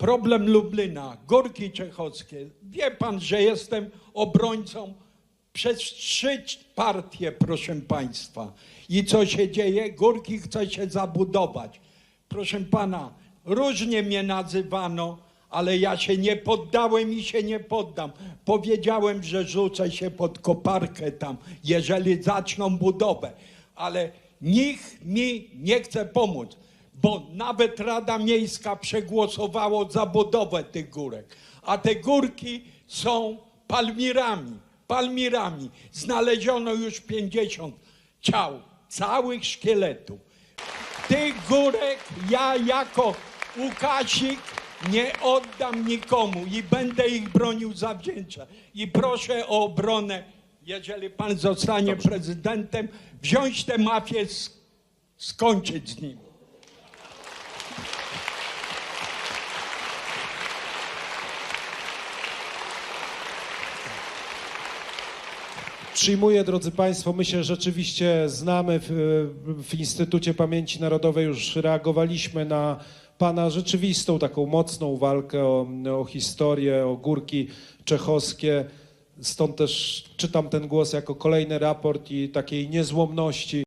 problem Lublina, Górki Czechowskie. Wie pan, że jestem obrońcą przez trzy partie, proszę państwa. I co się dzieje? Górki chce się zabudować. Proszę pana, różnie mnie nazywano, ale ja się nie poddałem i się nie poddam. Powiedziałem, że rzucę się pod koparkę tam, jeżeli zaczną budowę. Ale nikt mi nie chce pomóc, bo nawet Rada Miejska przegłosowało za budowę tych górek. A te górki są palmirami, palmirami. Znaleziono już 50 ciał, całych szkieletów. Tych górek ja jako Łukasik nie oddam nikomu i będę ich bronił zawdzięcza. I proszę o obronę, jeżeli pan zostanie prezydentem, wziąć tę mafię, sk- skończyć z nim. Przyjmuję, drodzy Państwo, my się rzeczywiście znamy w, w Instytucie Pamięci Narodowej, już reagowaliśmy na Pana rzeczywistą, taką mocną walkę o, o historię, o górki czechowskie. Stąd też czytam ten głos jako kolejny raport i takiej niezłomności